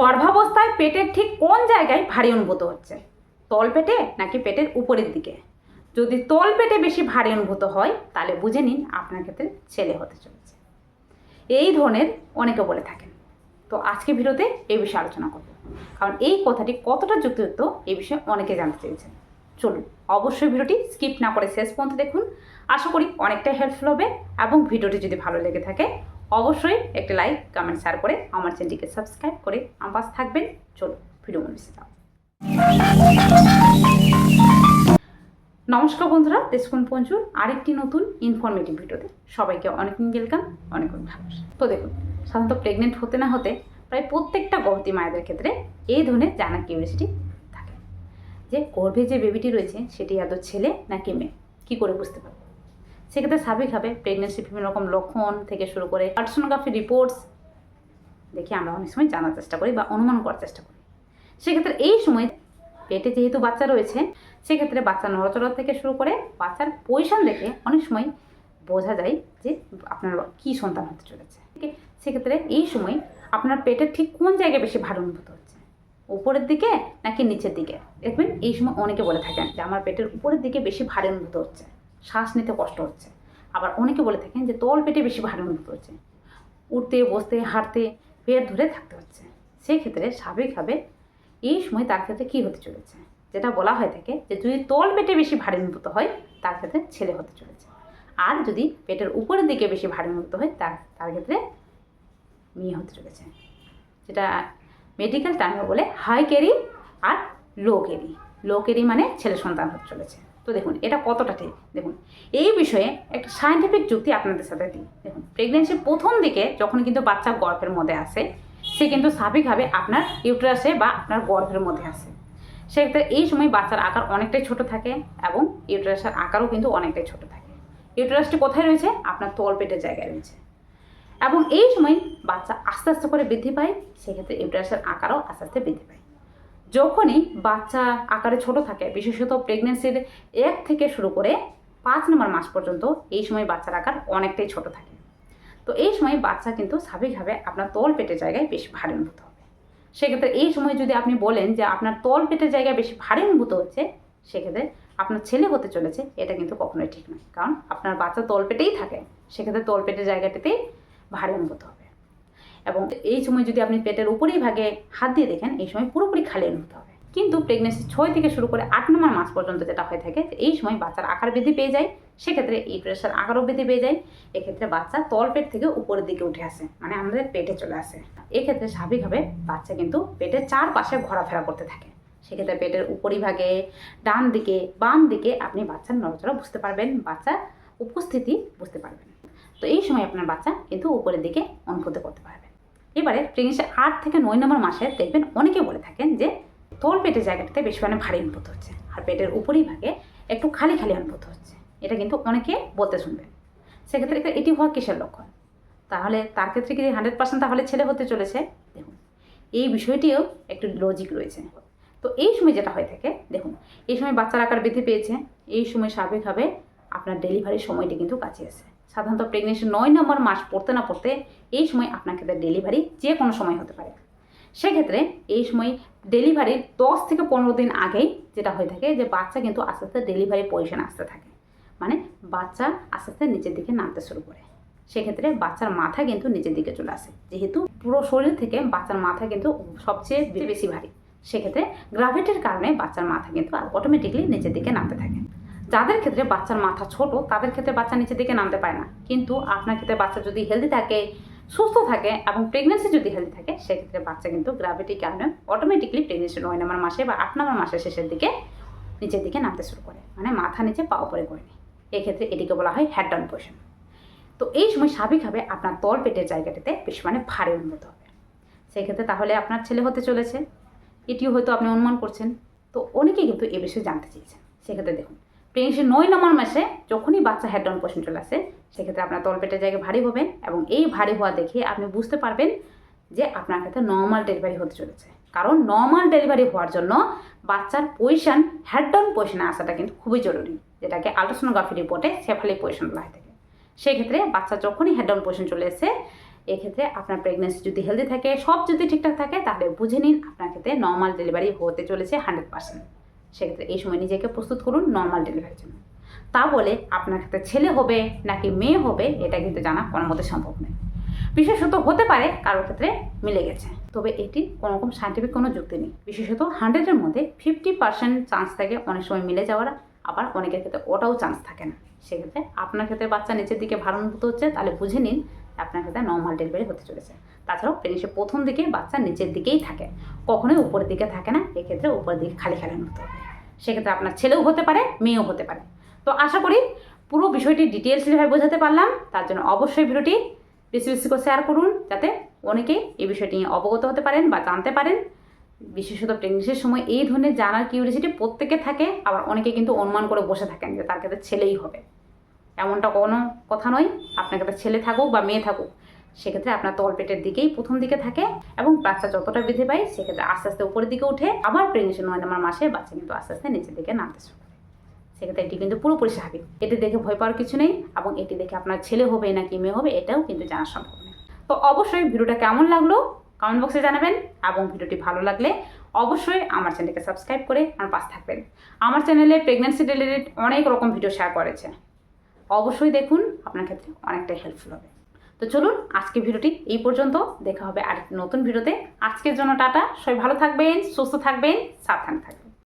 গর্ভাবস্থায় পেটের ঠিক কোন জায়গায় ভারী অনুভূত হচ্ছে? তল পেটে নাকি পেটের উপরের দিকে? যদি তল পেটে বেশি ভারী অনুভূত হয়, তাহলে বুঝে নিন আপনার ক্ষেত্রে ছেলে হতে চলেছে। এই ধরনের অনেকে বলে থাকেন। তো আজকে ভিডিওতে এই বিষয়ে আলোচনা করব। কারণ এই কথাটি কতটা যুক্তিযুক্ত, এই বিষয়ে অনেকে জানতে চেয়েছেন। চলুন, অবশ্যই ভিডিওটি স্কিপ না করে শেষ পর্যন্ত দেখুন। আশা করি অনেকটাই হেল্পফুল হবে এবং ভিডিওটি যদি ভালো লেগে থাকে অবশ্যই একটি লাইক কমেন্ট শেয়ার করে আমার চ্যানেলটিকে সাবস্ক্রাইব করে আমার পাশে থাকবেন। চলুন ভিডিও মনে যাও নমস্কার বন্ধুরা, দেশকুন পঞ্চুর আরেকটি নতুন ইনফরমেটিভ ভিডিওতে সবাইকে অনেক ওয়েলকাম অনেক অনেক ভালোবাসা। তো দেখুন, সাধারণত প্রেগনেন্ট হতে না হতে প্রায় প্রত্যেকটা গর্ভবতী মায়েদের ক্ষেত্রে এই ধরনের জানা কিউরিয়াসিটি থাকে। যে গর্ভে যে বেবিটি রয়েছে, সেটি আদৌ ছেলে নাকি মেয়ে? কী করে বুঝতে পারব? সেক্ষেত্রে স্বাভাবিকভাবে প্রেগনেন্সি বিভিন্ন রকম লক্ষণ থেকে শুরু করে আল্ট্রাসোনোগ্রাফি রিপোর্টস দেখে আমরা অনেক সময় জানার চেষ্টা করি বা অনুমান করার চেষ্টা করি। সেক্ষেত্রে এই সময় পেটে যেহেতু বাচ্চা রয়েছে, সেক্ষেত্রে বাচ্চা নড়াচড়া থেকে শুরু করে বাচ্চার পজিশন দেখে অনেক সময় বোঝা যায় যে আপনার কী সন্তান হতে চলেছে। সেক্ষেত্রে এই সময় আপনার পেটের ঠিক কোন জায়গায় বেশি ভার অনুভূত হচ্ছে? উপরের দিকে নাকি নিচের দিকে? দেখবেন এই সময় অনেকে বলে থাকেন যে আমার পেটের উপরের দিকে বেশি ভারী অনুভূত হচ্ছে। শ্বাস নিতে কষ্ট হচ্ছে। আবার অনেকে বলে থাকেন যে তল পেটে বেশি ভারী অনুভূত হচ্ছে। উঠতে, বসতে, হাঁটতে, পেট ধরে থাকতে হচ্ছে। সেই ক্ষেত্রে স্বাভাবিকভাবে এই সময় তার ক্ষেত্রে কী হতে চলেছে? যেটা বলা হয়ে থাকে যে যদি তল পেটে বেশি ভারী অনুভূত হয়, তার ক্ষেত্রে ছেলে হতে চলেছে। আর যদি পেটের উপরের দিকে বেশি ভারী অনুভূত হয়, তার তার ক্ষেত্রে মেয়ে হতে চলেছে। যেটা মেডিকেল টার্মে বলে হাই ক্যারি আর লো ক্যারি লো ক্যারি মানে ছেলে সন্তান হতে চলেছে। তো দেখুন, এটা কতটা ঠিক? দেখুন, এই বিষয়ে একটা সায়েন্টিফিক যুক্তি আপনাদের সাথে দিই। দেখুন প্রেগনেন্সির প্রথম দিকে যখন কিন্তু বাচ্চা গর্ভের মধ্যে আসে, সে কিন্তু স্বাভাবিকভাবে আপনার ইউট্রাসে বা আপনার গর্ভের মধ্যে আসে। সেক্ষেত্রে এই সময় বাচ্চার আকার অনেকটাই ছোট থাকে এবং ইউট্রাসের আকারও কিন্তু অনেকটাই ছোট থাকে। ইউট্রাসটি কোথায় রয়েছে? আপনার তল পেটের জায়গায় রয়েছে। এবং এই সময় বাচ্চা আস্তে আস্তে করে বৃদ্ধি পায়, সেক্ষেত্রে ইউট্রাসের আকারও আস্তে আস্তে বৃদ্ধি পায়। যখনই বাচ্চা আকারে ছোট থাকে, বিশেষত প্রেগনেন্সির এক থেকে শুরু করে পাঁচ নম্বর মাস পর্যন্ত এই সময় বাচ্চার আকার অনেকটাই ছোট থাকে। তো এই সময় বাচ্চা কিন্তু স্বাভাবিকভাবে আপনার তল পেটের জায়গায় বেশি ভারী অনুভূত হবে। সেক্ষেত্রে এই সময় যদি আপনি বলেন যে আপনার তল পেটের জায়গায় বেশি ভারী অনুভূত হচ্ছে, সেক্ষেত্রে আপনার ছেলে হতে চলেছে, এটা কিন্তু কখনোই ঠিক নয়। কারণ আপনার বাচ্চা তল পেটেই থাকে, সেক্ষেত্রে তল পেটের জায়গাটাতেই ভারী অনুভূত হবে। এবং এই সময় যদি আপনি পেটের উপরেই ভাগে হাত দিয়ে দেখেন, এই সময় পুরোপুরি খালি অনুভূত হবে। কিন্তু প্রেগনেন্সি ছয় থেকে শুরু করে আট নম্বর মাস পর্যন্ত যেটা হয়ে থাকে, এই সময় বাচ্চার আকার বৃদ্ধি পেয়ে যায়। সেক্ষেত্রে এই প্রেশার আকারও বৃদ্ধি পেয়ে যায়। এক্ষেত্রে বাচ্চা তল পেট থেকে উপরের দিকে উঠে আসে মানে আমাদের পেটে চলে আসে। এক্ষেত্রে স্বাভাবিকভাবে বাচ্চা কিন্তু পেটের চারপাশে ঘোরাফেরা করতে থাকে। সেক্ষেত্রে পেটের উপরিভাগে ডান দিকে, বাম দিকে আপনি বাচ্চার নড়াচড়া বুঝতে পারবেন, বাচ্চার উপস্থিতি বুঝতে পারবেন। তো এই সময় আপনার বাচ্চা কিন্তু উপরের দিকে অনুভূত করতে পারবে। এবারে প্রেগনেন্সি আট থেকে নয় নম্বর মাসে দেখবেন অনেকে বলে থাকেন যে তোল পেটের জায়গাটাতে বেশি মানে ভারী অনুভূত হচ্ছে, আর পেটের উপরই ভাগে একটু খালি খালি অনুভূত হচ্ছে। এটা কিন্তু অনেকে বলতে শুনবেন। সেক্ষেত্রে এটা- হওয়া কিসের লক্ষণ? তাহলে তার ক্ষেত্রে কি হান্ড্রেড পার্সেন্ট তাহলে ছেলে হতে চলেছে? দেখুন, এই বিষয়টিও একটু লজিক রয়েছে। তো এই সময় যেটা হয়ে থাকে, দেখুন, এই সময় বাচ্চার আকার বৃদ্ধি পেয়েছে, এই সময় স্বাভাবিকভাবে আপনার ডেলিভারির সময়টি কিন্তু কাছে আসে। সাধারণত প্রেগনেন্সি নয় নম্বর মাস পড়তে না পড়তে এই সময় আপনার ক্ষেত্রে ডেলিভারি যে কোনো সময় হতে পারে। সেক্ষেত্রে এই সময় ডেলিভারির দশ থেকে পনেরো দিন আগেই যেটা হয়ে থাকে যে বাচ্চা কিন্তু আস্তে আস্তে ডেলিভারি পজিশন আসতে থাকে। মানে বাচ্চা আস্তে আস্তে নিচের দিকে নামতে শুরু করে। সেক্ষেত্রে বাচ্চার মাথা কিন্তু নিচের দিকে চলে আসে। যেহেতু পুরো শরীর থেকে বাচ্চার মাথা কিন্তু সবচেয়ে বেশি ভারী। সেক্ষেত্রে গ্রাভিটির কারণে বাচ্চার মাথা কিন্তু অটোমেটিকলি নিচের দিকে নামতে থাকে। যাদের ক্ষেত্রে বাচ্চার মাথা ছোট, তাদের ক্ষেত্রে বাচ্চা নিচের দিকে নামতে পারে না। কিন্তু আপনার ক্ষেত্রে বাচ্চা যদি হেলদি থাকে, সুস্থ থাকে এবং প্রেগনেন্সি যদি হেলদি থাকে, সেক্ষেত্রে বাচ্চা কিন্তু গ্রাভিটির কারণে অটোমেটিকলি প্রেগনেন্সি নয় নম্বর মাসে বা আট নম্বর মাসের শেষের দিকে নিচের দিকে নামতে শুরু করে। মানে মাথা নিচে পা উপরে করে নেয়। এক্ষেত্রে এটিকে বলা হয় হেড ডাউন পজিশন তো এই সময় স্বাভাবিকভাবে আপনার তল পেটের জায়গাটাতে বেশি মানে ভারী উন্নত হবে। সেক্ষেত্রে তাহলে আপনার ছেলে হতে চলেছে। এটিও হয়তো আপনি অনুমান করছেন। তো অনেকেই কিন্তু এ বিষয়ে জানতে চেয়েছেন। সেক্ষেত্রে দেখুন প্রেগনেন্সি নয় নম্বর মাসে যখনই বাচ্চা হেড ডাউন চলে আসে, সেক্ষেত্রে আপনার তল পেটের জায়গা ভারী হবেন এবং এই ভারী হওয়া দেখে আপনি বুঝতে পারবেন যে আপনার ক্ষেত্রে নর্মাল ডেলিভারি হতে চলেছে। কারণ নর্মাল ডেলিভারি হওয়ার জন্য বাচ্চার পজিশন হেড ডাউন পজিশনে আসাটা কিন্তু খুবই জরুরি, যেটাকে আলট্রাসোনোগ্রাফি রিপোর্টে সেফালি পজিশন বলা হয়ে থাকে সেক্ষেত্রে বাচ্চা যখনই হেড ডাউন পজিশন চলে এসে এক্ষেত্রে আপনার প্রেগনেন্সি যদি হেলদি থাকে, সব যদি ঠিকঠাক থাকে, তাহলে বুঝে নিন আপনার ক্ষেত্রে নর্মাল ডেলিভারি হতে চলেছে হান্ড্রেড পার্সেন্ট সেক্ষেত্রে এই সময় নিজেকে প্রস্তুত করুন নর্মাল ডেলিভারির জন্য। তা বলে আপনার ক্ষেত্রে ছেলে হবে নাকি মেয়ে হবে, এটা কিন্তু জানা কোনো মতে সম্ভব নয়। বিশেষত হতে পারে কারোর ক্ষেত্রে মিলে গেছে। তবে এটি কোনো রকম সাইন্টিফিক কোনো যুক্তি নেই। বিশেষত হান্ড্রেডের মধ্যে ফিফটি পার্সেন্ট চান্স থাকে অনেক সময় মিলে যাওয়ার, আবার অনেকের ক্ষেত্রে ওটাও চান্স থাকে না। সেক্ষেত্রে আপনার ক্ষেত্রে বাচ্চা নিচের দিকে ভারণভূত হচ্ছে, তাহলে বুঝে নিন আপনার ক্ষেত্রে নর্মাল ডেলিভারি হতে চলেছে। তাছাড়াও প্রেগনেন্সি প্রথম দিকে বাচ্চা নিচের দিকেই থাকে। কখনোই উপরের দিকে থাকে না, এক্ষেত্রে উপরের দিকে খালি খালি মতো সেক্ষেত্রে আপনার ছেলেও হতে পারে, মেয়েও হতে পারে। তো আশা করি পুরো বিষয়টি ডিটেলসলিভাবে বোঝাতে পারলাম। তার জন্য অবশ্যই ভিডিওটি বেশি বেশি করে শেয়ার করুন, যাতে অনেকেই এই বিষয়টি নিয়ে অবগত হতে পারেন বা জানতে পারেন। বিশেষত প্রেগনেন্সির সময় এই ধরনের জানার কিউরিয়াসিটি প্রত্যেকে থাকে, আবার অনেকে কিন্তু অনুমান করে বসে থাকেন যে তার ক্ষেত্রে ছেলেই হবে। এমনটা কোনো কথা নয়। আপনার কাছে ছেলে থাকুক বা মেয়ে থাকুক সেক্ষেত্রে আপনার তলপেটের দিকেই প্রথম দিকে থাকে এবং বাচ্চা যতটা বৃদ্ধি পায়, সেক্ষেত্রে আস্তে আস্তে উপরের দিকে উঠে আবার প্রেগনেন্সি নয় আমার মাসে বাচ্চা কিন্তু আস্তে আস্তে নিচের দিকে নামতে শুরু সেক্ষেত্রে এটি কিন্তু পুরোপুরি স্বাভাবিক। এটি দেখে ভয় পাওয়ার কিছু নেই এবং এটি দেখে আপনার ছেলে হবে নাকি মেয়ে হবে এটাও কিন্তু জানা সম্ভব নয়। তো অবশ্যই ভিডিওটা কেমন লাগল কমেন্ট বক্সে জানাবেন এবং ভিডিওটি ভালো লাগলে অবশ্যই আমার চ্যানেলকে সাবস্ক্রাইব করে আমার পাশে থাকবেন। আমার চ্যানেলে প্রেগনেন্সি রিলেটেড অনেক রকম ভিডিও শেয়ার করেছে। অবশ্যই দেখুন, আপনার ক্ষেত্রে অনেকটাই হেল্পফুল হবে। তো চলুন আজকে ভিডিওটি এই পর্যন্ত। দেখা হবে আর নতুন ভিডিওতে। আজকের জন্য টাটা। সবাই ভালো থাকবেন, সুস্থ থাকবেন, সাবধান থাকবেন।